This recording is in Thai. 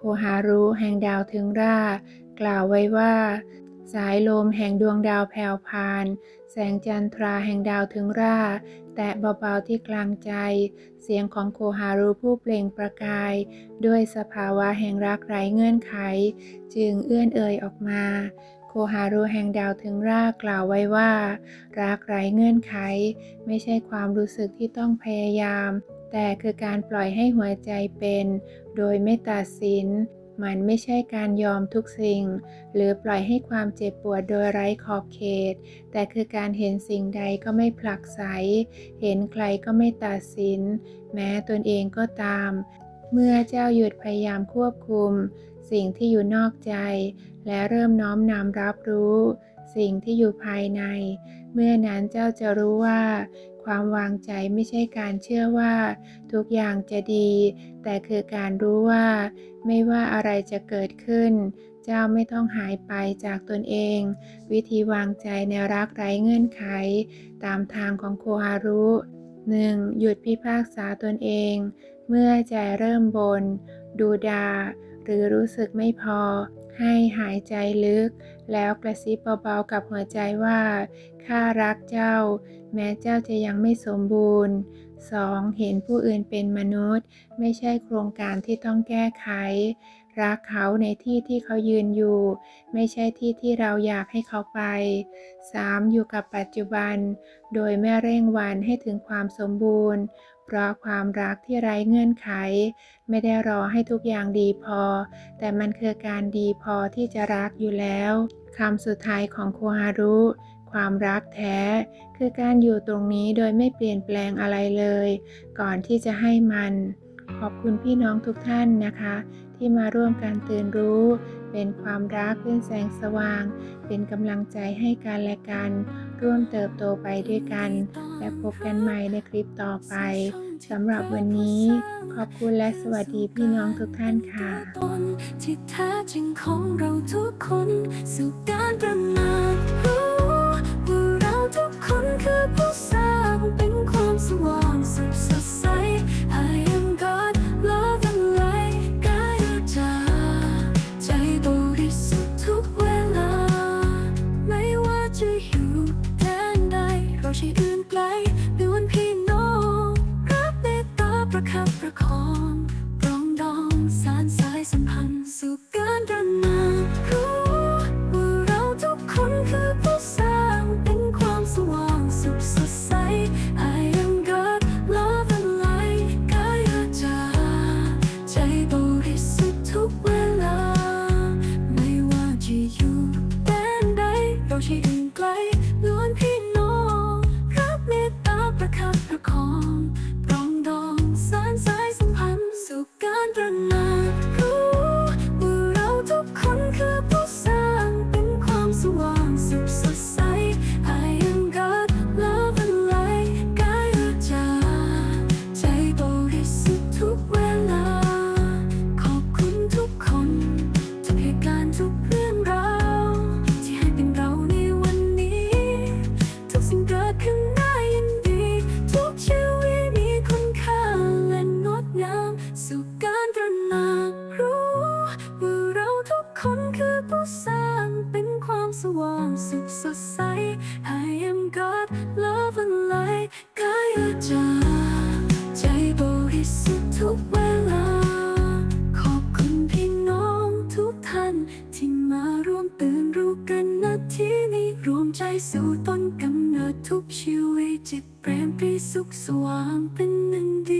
คฮารุแห่งดาวถึงรา กล่าวไว้ว่า สายลมแห่งดวงดาวแผ่วพาน แสงจันทราแห่งดาวถึงรา แตะเบาๆที่กลางใจ เสียงของโคฮารุผู้เปล่งประกาย ด้วยสภาวะแห่งรักไร้เงื่อนไข จึงเอื้อนเอ่ยออกมาโคฮารุแห่งดาวถึงรากกล่าวไว้ว่า รักไร้เงื่อนไข ไม่ใช่ความรู้สึกที่ต้องพยายาม แต่คือการปล่อยให้หัวใจเป็น โดยไม่ตัดสิน มันไม่ใช่การยอมทุกสิ่ง หรือปล่อยให้ความเจ็บปวดโดยไร้ขอบเขต แต่คือการเห็นสิ่งใดก็ไม่ผลักไส เห็นใครก็ไม่ตัดสิน แม้ตนเองก็ตาม เมื่อเจ้าหยุดพยายามควบคุม สิ่งที่อยู่นอกใจ และเริ่มน้อมนำรับรู้ สิ่งที่อยู่ภายใน เมื่อนั้นเจ้าจะรู้ว่า ความวางใจไม่ใช่การเชื่อว่า ทุกอย่างจะดี แต่คือการรู้ว่า ไม่ว่าอะไรจะเกิดขึ้น เจ้าไม่ต้องหายไปจากตนเอง วิธีวางใจในรักไร้เงื่อนไข ตามทางของโคฮารุ 1. หยุดพิพากษาตนเอง เมื่อใจเริ่มบน ดูดา หรือรู้สึกไม่พอ ให้หายใจลึก แล้วกระซิบเบาๆกับหัวใจว่าข้ารักเจ้า แม้เจ้าจะยังไม่สมบูรณ์ 2. เห็นผู้อื่นเป็นมนุษย์ ไม่ใช่โครงการที่ต้องแก้ไข รักเขาในที่ที่เขายืนอยู่ ไม่ใช่ที่ที่เราอยากให้เขาไป 3. อยู่กับปัจจุบัน โดยไม่เร่งวันให้ถึงความสมบูรณ์ เพราะความรักที่ไร้เงื่อนไข ไม่ได้รอให้ทุกอย่างดีพอ แต่มันคือการดีพอที่จะรักอยู่แล้วคำสุดท้ายของโคฮารุความรักแท้ คือการอยู่ตรงนี้โดยไม่เปลี่ยนแปลงอะไรเลย ก่อนที่จะให้มัน ขอบคุณพี่น้องทุกท่านนะคะ ที่มาร่วมการตื่นรู้ เป็นความรักเป็นแสงสว่าง เป็นกำลังใจให้กันและกัน ร่วมเติบโตไปด้วยกัน และพบกันใหม่ในคลิปต่อไปสำหรับวันนี้ ขอบคุณและสวัสดีพี่น้องทุกท่านค่ะที่แท้จริงของเราทุกคนสู่การประมาท เร คนคือผู้สร้างเป็นความสว่างสุขสดใส I am God love and light กายจาใจบริสุทธิ์ทุกเวลา ขอบคุณพี่น้องทุกท่าน ที่มาร่วมตื่นรู้กันนาทีนี้รวมใจสู่ต้นกำเนิดทุกชีวิตจิตเปรมปรีสุขสว่างเป็นหนึ่งเดียว